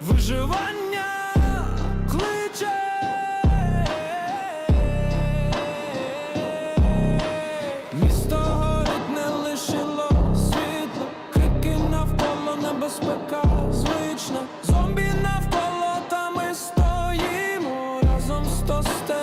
виживання кличе. Місто горить не лишило світла, крики навколо небезпека звична, зомбі навколо та ми стоїмо разом з сте.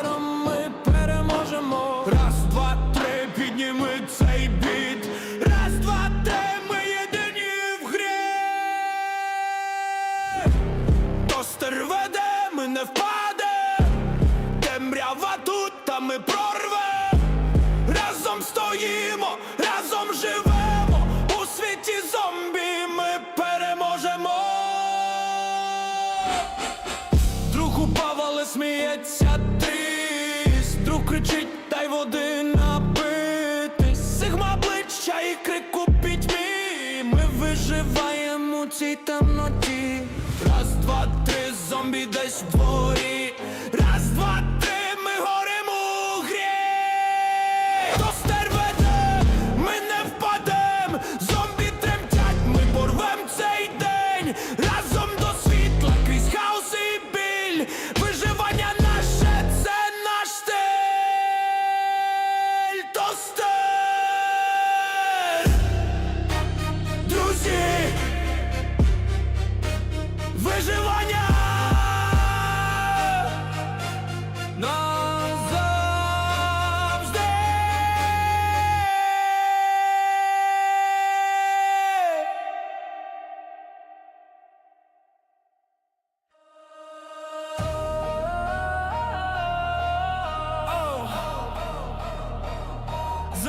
сміється тись, друг кричить, дай води напити Сигма обличчя і крику пітьмі Ми виживаємо у цій темноті. Раз, два, три, зомбі десь в дворі.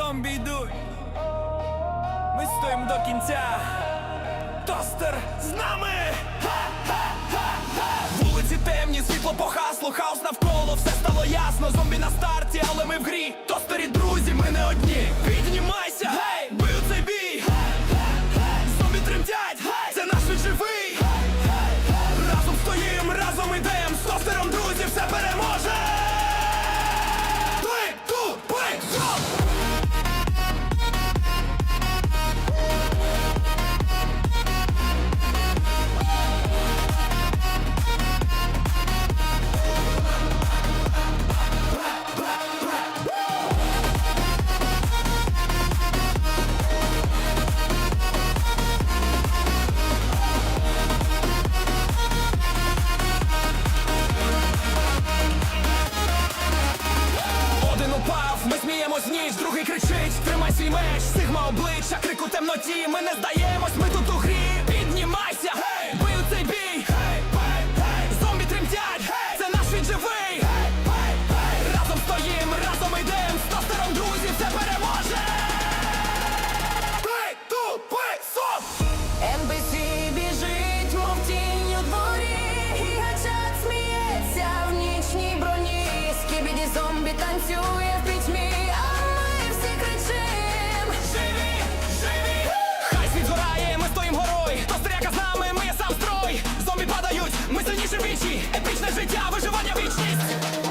Зомбі йдуть Ми стоїмо до кінця Тостер з нами Вулиці темні, світло погасло, хаос навколо, все стало ясно. Зомбі на старті, але ми в грі. Другий кричить, тримай свій меч, сигма обличчя, крику темноті, ми не здаємось, ми тут у грі. ключі, епічне життя, виживання вічність.